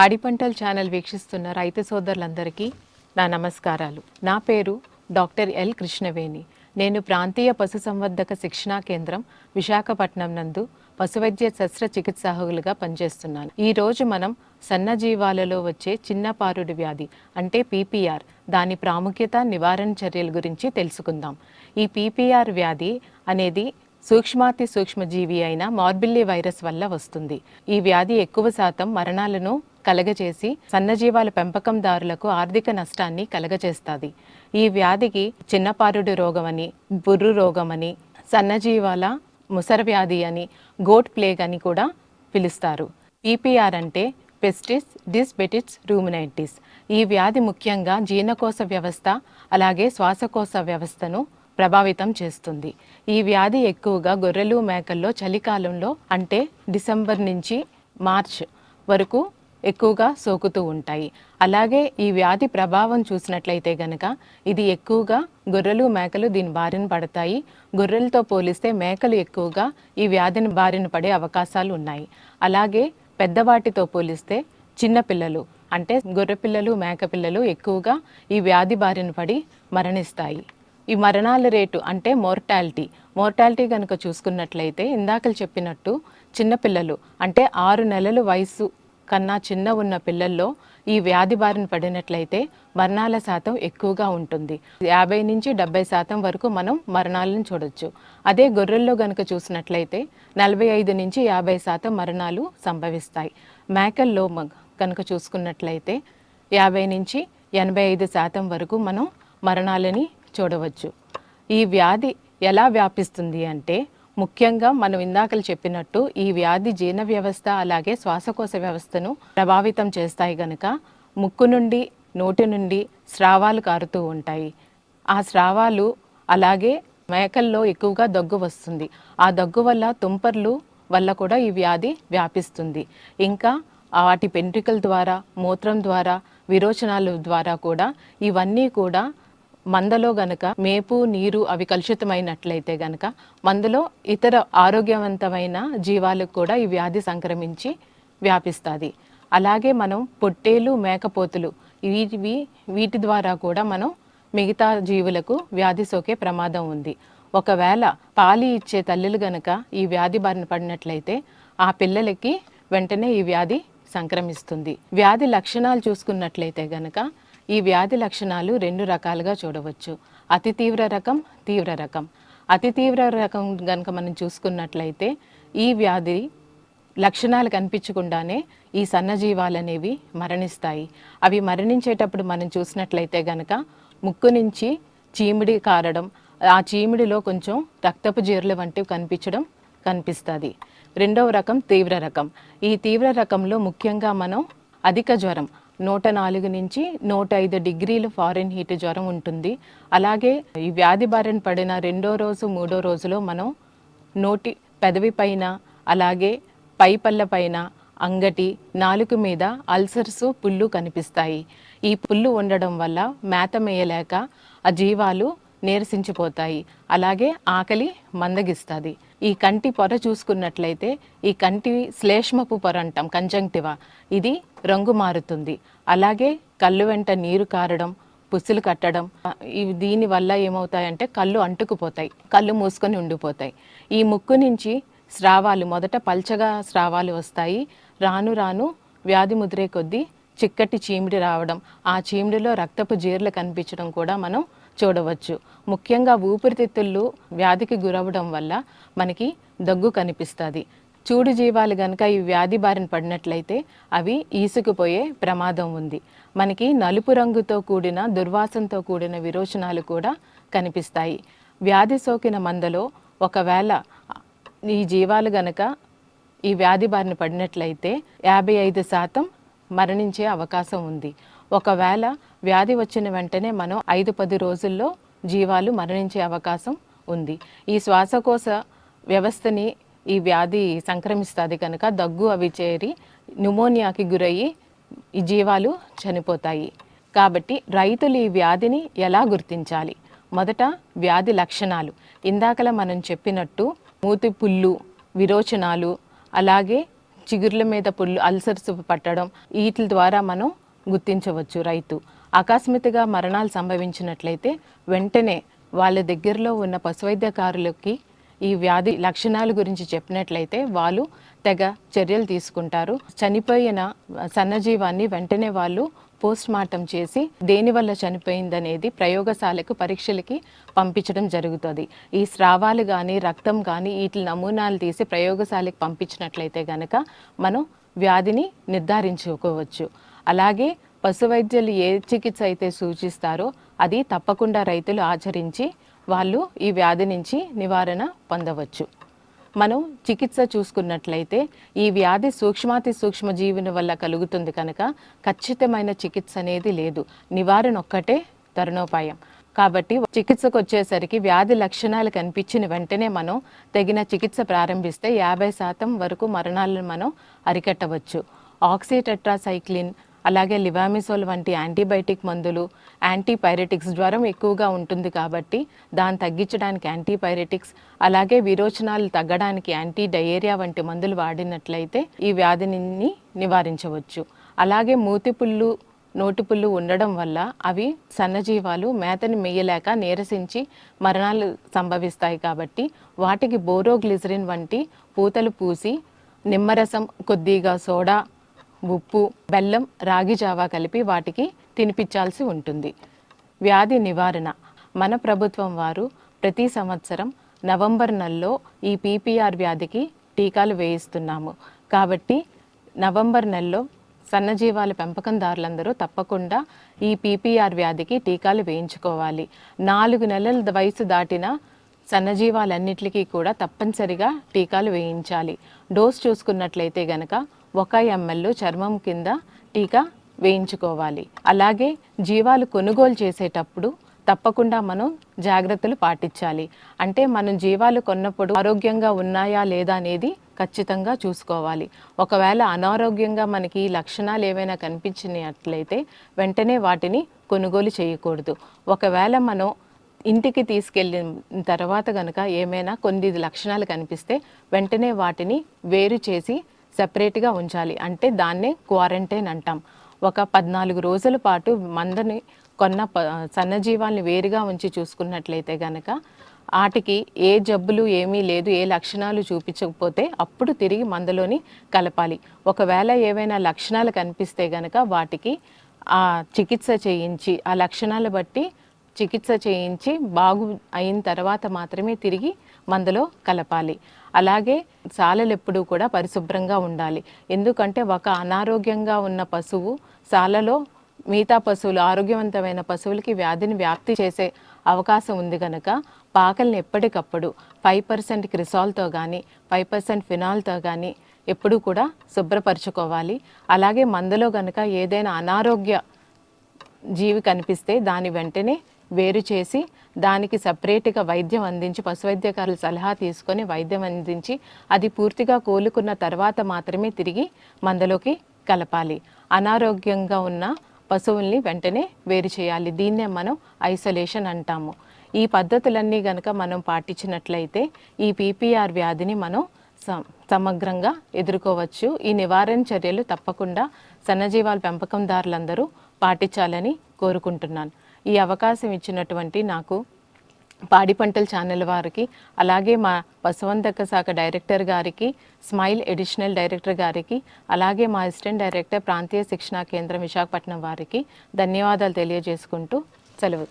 పాడి ఛానల్ వీక్షిస్తున్న రైతు సోదరులందరికీ నా నమస్కారాలు. నా పేరు డాక్టర్ ఎల్ కృష్ణవేణి. నేను ప్రాంతీయ పశుసంవర్ధక శిక్షణా కేంద్రం విశాఖపట్నం నందు పశువైద్య శస్త్ర చికిత్సాహులుగా పనిచేస్తున్నాను. ఈరోజు మనం సన్నజీవాలలో వచ్చే చిన్నపారుడు వ్యాధి అంటే పీపీఆర్ దాని ప్రాముఖ్యత నివారణ చర్యల గురించి తెలుసుకుందాం. ఈ పీపీఆర్ వ్యాధి అనేది సూక్ష్మాతి సూక్ష్మజీవి అయిన మార్బిల్లీ వైరస్ వల్ల వస్తుంది. ఈ వ్యాధి ఎక్కువ శాతం మరణాలను కలగజేసి సన్నజీవాల పెంపకందారులకు ఆర్థిక నష్టాన్ని కలగజేస్తుంది. ఈ వ్యాధికి చిన్నపారుడు రోగమని బుర్రు రోగమని సన్నజీవాల ముసర వ్యాధి అని గోట్ ప్లేగ్ అని కూడా పిలుస్తారు. పీపీఆర్ అంటే పెస్టిస్ డిస్బెటిస్ రూమినైటిస్. ఈ వ్యాధి ముఖ్యంగా జీర్ణకోశ వ్యవస్థ అలాగే శ్వాసకోశ వ్యవస్థను ప్రభావితం చేస్తుంది. ఈ వ్యాధి ఎక్కువగా గొర్రెలు మేకల్లో చలికాలంలో అంటే డిసెంబర్ నుంచి మార్చ్ వరకు ఎక్కువగా సోకుతూ ఉంటాయి. అలాగే ఈ వ్యాధి ప్రభావం చూసినట్లయితే గనక ఇది ఎక్కువగా గొర్రెలు మేకలు దీని బారిన పడతాయి. గొర్రెలతో పోలిస్తే మేకలు ఎక్కువగా ఈ వ్యాధిని బారిన పడే అవకాశాలు ఉన్నాయి. అలాగే పెద్దవాటితో పోలిస్తే చిన్నపిల్లలు అంటే గొర్రె పిల్లలు ఎక్కువగా ఈ వ్యాధి బారిన పడి మరణిస్తాయి. ఈ మరణాల రేటు అంటే మోర్టాలిటీ మోర్టాలిటీ కనుక చూసుకున్నట్లయితే ఇందాకలు చెప్పినట్టు చిన్నపిల్లలు అంటే ఆరు నెలలు వయసు కన్నా చిన్న ఉన్న పిల్లల్లో ఈ వ్యాధి బారిన పడినట్లయితే మరణాల శాతం ఎక్కువగా ఉంటుంది. యాభై నుంచి డెబ్బై శాతం వరకు మనం మరణాలను చూడొచ్చు. అదే గొర్రెల్లో గనుక చూసినట్లయితే నలభై ఐదు నుంచి యాభై శాతం మరణాలు సంభవిస్తాయి. మేకల్లో కనుక చూసుకున్నట్లయితే యాభై నుంచి ఎనభై ఐదు శాతం వరకు మనం మరణాలని చూడవచ్చు. ఈ వ్యాధి ఎలా వ్యాపిస్తుంది అంటే ముఖ్యంగా మనం ఇందాకలు చెప్పినట్టు ఈ వ్యాధి జీర్ణ వ్యవస్థ అలాగే శ్వాసకోశ వ్యవస్థను ప్రభావితం చేస్తాయి గనుక ముక్కు నుండి నోటి నుండి స్రావాలు కారుతూ ఉంటాయి. ఆ స్రావాలు అలాగే మేకల్లో ఎక్కువగా దగ్గు వస్తుంది. ఆ దగ్గు వల్ల తుంపర్లు వల్ల కూడా ఈ వ్యాధి వ్యాపిస్తుంది. ఇంకా వాటి పెంట్రికల ద్వారా మూత్రం ద్వారా విరోచనాలు ద్వారా కూడా ఇవన్నీ కూడా మందలో గనక మేపు నీరు అవి కలుషితమైనట్లయితే గనక మందలో ఇతర ఆరోగ్యవంతమైన జీవాలకు కూడా ఈ వ్యాధి సంక్రమించి వ్యాపిస్తుంది. అలాగే మనం పొట్టేలు మేకపోతులు వీటివి వీటి ద్వారా కూడా మనం మిగతా జీవులకు వ్యాధి సోకే ప్రమాదం ఉంది. ఒకవేళ పాలి ఇచ్చే తల్లులు గనక ఈ వ్యాధి బారిన పడినట్లయితే ఆ పిల్లలకి వెంటనే ఈ వ్యాధి సంక్రమిస్తుంది. వ్యాధి లక్షణాలు చూసుకున్నట్లయితే గనక ఈ వ్యాధి లక్షణాలు రెండు రకాలుగా చూడవచ్చు. అతి తీవ్ర రకం తీవ్ర రకం. అతి తీవ్ర రకం కనుక మనం చూసుకున్నట్లయితే ఈ వ్యాధి లక్షణాలు కనిపించకుండానే ఈ సన్నజీవాలు అనేవి మరణిస్తాయి. అవి మరణించేటప్పుడు మనం చూసినట్లయితే గనక ముక్కు నుంచి చీమిడి కారడం ఆ చీమిడిలో కొంచెం రక్తపు జీర్లు వంటివి కనిపించడం కనిపిస్తుంది. రెండవ రకం తీవ్ర రకం. ఈ తీవ్ర రకంలో ముఖ్యంగా మనం అధిక జ్వరం నూట నాలుగు నుంచి నూట ఐదు డిగ్రీలు ఫారెన్ హీట్ జ్వరం ఉంటుంది. అలాగే ఈ వ్యాధి బారిన పడిన రెండో రోజు మూడో రోజులో మనం నోటి పెదవి పైన అలాగే పై పళ్ళ పైన అంగటి నాలుక మీద అల్సర్స్ పుళ్ళు కనిపిస్తాయి. ఈ పుళ్ళు ఉండడం వల్ల మేత మేయలేక ఆ జీవాలు నీరసించిపోతాయి. అలాగే ఆకలి మందగిస్తుంది. ఈ కంటి పొర చూసుకున్నట్లయితే ఈ కంటి శ్లేష్మపు పొర అంటాం కంజంక్టివా. ఇది రంగు మారుతుంది. అలాగే కళ్ళు వెంట నీరు కారడం పుసులు కట్టడం ఇవి దీని వల్ల ఏమవుతాయంటే కళ్ళు అంటుకుపోతాయి కళ్ళు మూసుకొని ఉండిపోతాయి. ఈ ముక్కు నుంచి స్రావాలు మొదట పల్చగా స్రావాలు వస్తాయి. రాను రాను వ్యాధి ముదిరే కొద్దీ చిక్కటి చీమిడి రావడం ఆ చీమిడిలో రక్తపు జీర్లు కనిపించడం కూడా మనం చూడవచ్చు. ముఖ్యంగా ఊపిరితిత్తులు వ్యాధికి గురవడం వల్ల మనకి దగ్గు కనిపిస్తుంది. చూడు జీవాలు గనక ఈ వ్యాధి బారిన పడినట్లయితే అవి ఈసుకుపోయే ప్రమాదం ఉంది. మనకి నలుపు రంగుతో కూడిన దుర్వాసనతో కూడిన విరోచనాలు కూడా కనిపిస్తాయి. వ్యాధి సోకిన మందలో ఒకవేళ ఈ జీవాలు గనక ఈ వ్యాధి బారిన పడినట్లయితే యాభై ఐదు శాతం మరణించే అవకాశం ఉంది. ఒకవేళ వ్యాధి వచ్చిన వెంటనే మనం ఐదు పది రోజుల్లో జీవాలు మరణించే అవకాశం ఉంది. ఈ శ్వాసకోశ వ్యవస్థని ఈ వ్యాధి సంక్రమిస్తుంది కనుక దగ్గు అవి చేరి న్యూమోనియాకి గురయ్యి ఈ జీవాలు చనిపోతాయి. కాబట్టి రైతులు ఈ వ్యాధిని ఎలా గుర్తించాలి? మొదట వ్యాధి లక్షణాలు. ఇందాకలా మనం చెప్పినట్టు మూతి పుళ్ళు విరోచనాలు అలాగే చిగుర్ల మీద పుళ్ళు అల్సర్స్ పట్టడం వీటి ద్వారా మనం గుర్తించవచ్చు రైతు. ఆకస్మితగా మరణాలు సంభవించినట్లయితే వెంటనే వాళ్ళ దగ్గరలో ఉన్న పశువైద్యకారులకి ఈ వ్యాధి లక్షణాల గురించి చెప్పినట్లయితే వాళ్ళు తెగ చర్యలు తీసుకుంటారు. చనిపోయిన సన్నజీవాన్ని వెంటనే వాళ్ళు పోస్ట్ మార్టం చేసి దేనివల్ల చనిపోయిందనేది ప్రయోగశాలకు పరీక్షలకి పంపించడం జరుగుతుంది. ఈ స్రావాలు కానీ రక్తం కానీ వీటి నమూనాలు తీసి ప్రయోగశాలకు పంపించినట్లయితే గనక మనం వ్యాధిని నిర్ధారించుకోవచ్చు. అలాగే పశు వైద్యులు ఏ చికిత్స అయితే సూచిస్తారో అది తప్పకుండా రైతులు ఆచరించి వాళ్ళు ఈ వ్యాధి నుంచి నివారణ పొందవచ్చు. మనం చికిత్స చూసుకున్నట్లయితే ఈ వ్యాధి సూక్ష్మాతి సూక్ష్మ జీవుని వల్ల కలుగుతుంది కనుక ఖచ్చితమైన చికిత్స అనేది లేదు. నివారణ ఒక్కటే తరుణోపాయం. కాబట్టి చికిత్సకు వచ్చేసరికి వ్యాధి లక్షణాలు కనిపించిన వెంటనే మనం తగిన చికిత్స ప్రారంభిస్తే యాభై శాతం వరకు మరణాలను మనం అరికట్టవచ్చు. ఆక్సిటెట్రాసైక్లిన్ అలాగే లివామిసోల్ వంటి యాంటీబయాటిక్ మందులు యాంటీపైరెటిక్స్ జ్వరం ఎక్కువగా ఉంటుంది కాబట్టి దాన్ని తగ్గించడానికి యాంటీపైరెటిక్స్ అలాగే విరోచనాలు తగ్గడానికి యాంటీ డయేరియా వంటి మందులు వాడినట్లయితే ఈ వ్యాధిని నివారించవచ్చు. అలాగే మూతిపుళ్ళు నోటిపుళ్ళు ఉండడం వల్ల అవి సన్నజీవాలు మేతని మేయలేక నీరసించి మరణాలు సంభవిస్తాయి కాబట్టి వాటికి బోరోగ్లిజరిన్ వంటి పూతలు పూసి నిమ్మరసం కొద్దిగా సోడా ఉప్పు బెల్లం రాగి జావా కలిపి వాటికి తినిపించాల్సి ఉంటుంది. వ్యాధి నివారణ. మన ప్రభుత్వం వారు ప్రతి సంవత్సరం నవంబర్ నెలలో ఈ పీపీఆర్ వ్యాధికి టీకాలు వేయిస్తున్నాము. కాబట్టి నవంబర్ నెలలో సన్నజీవాల పెంపకందారులందరూ తప్పకుండా ఈ పీపీఆర్ వ్యాధికి టీకాలు వేయించుకోవాలి. నాలుగు నెలల వయసు దాటిన సన్నజీవాలన్నిటికీ కూడా తప్పనిసరిగా టీకాలు వేయించాలి. డోస్ చూసుకున్నట్లయితే గనక ఒక ఎంఎల్ చర్మం కింద టీకా వేయించుకోవాలి. అలాగే జీవాలు కొనుగోలు చేసేటప్పుడు తప్పకుండా మనం జాగ్రత్తలు పాటించాలి. అంటే మనం జీవాలు కొన్నప్పుడు ఆరోగ్యంగా ఉన్నాయా లేదా అనేది ఖచ్చితంగా చూసుకోవాలి. ఒకవేళ అనారోగ్యంగా మనకి లక్షణాలు ఏవైనా కనిపించినట్లయితే వెంటనే వాటిని కొనుగోలు చేయకూడదు. ఒకవేళ మనం ఇంటికి తీసుకెళ్ళిన తర్వాత కనుక ఏమైనా కొన్ని లక్షణాలు కనిపిస్తే వెంటనే వాటిని వేరు చేసి సెపరేట్గా ఉంచాలి. అంటే దాన్నే క్వారంటైన్ అంటాం. ఒక పద్నాలుగు రోజుల పాటు మందని కొన్న ప సన్నజీవాల్ని వేరుగా ఉంచి చూసుకున్నట్లయితే గనక వాటికి ఏ జబ్బులు ఏమీ లేదు ఏ లక్షణాలు చూపించకపోతే అప్పుడు తిరిగి మందలోని కలపాలి. ఒకవేళ ఏవైనా లక్షణాలు కనిపిస్తే గనక వాటికి ఆ చికిత్స చేయించి ఆ లక్షణాలు బట్టి చికిత్స చేయించి బాగు అయిన తర్వాత మాత్రమే తిరిగి మందులో కలపాలి. అలాగే సాలలు ఎప్పుడూ కూడా పరిశుభ్రంగా ఉండాలి. ఎందుకంటే ఒక అనారోగ్యంగా ఉన్న పశువు సాలలో మిగతా పశువులు ఆరోగ్యవంతమైన పశువులకి వ్యాధిని వ్యాప్తి చేసే అవకాశం ఉంది కనుక పాకల్ని ఎప్పటికప్పుడు ఫైవ్ పర్సెంట్ క్రిసాల్తో కానీ ఫైవ్ పర్సెంట్ ఫినాల్తో కానీ ఎప్పుడూ కూడా శుభ్రపరచుకోవాలి. అలాగే మందులో కనుక ఏదైనా అనారోగ్య జీవి కనిపిస్తే దాని వెంటనే వేరు చేసి దానికి సపరేట్గా వైద్యం అందించి పశువైద్యకారుల సలహా తీసుకొని వైద్యం అందించి అది పూర్తిగా కోలుకున్న తర్వాత మాత్రమే తిరిగి మందలోకి కలపాలి. అనారోగ్యంగా ఉన్న పశువుల్ని వెంటనే వేరు చేయాలి. దీన్నే మనం ఐసోలేషన్ అంటాము. ఈ పద్ధతులన్నీ గనక మనం పాటించినట్లయితే ఈ పీపీఆర్ వ్యాధిని మనం సమగ్రంగా ఎదుర్కోవచ్చు. ఈ నివారణ చర్యలు తప్పకుండా సన్నజీవాల పెంపకందారులందరూ పాటించాలని కోరుకుంటున్నాను. ఈ అవకాశం ఇచ్చినటువంటి నాకు పాడి పంటల ఛానల్ వారికి అలాగే మా పశువంతక శాఖ డైరెక్టర్ గారికి స్మైల్ ఎడిషనల్ డైరెక్టర్ గారికి అలాగే మా అసిస్టెంట్ డైరెక్టర్ ప్రాంతీయ శిక్షణా కేంద్రం విశాఖపట్నం వారికి ధన్యవాదాలు తెలియజేసుకుంటూ సెలవు.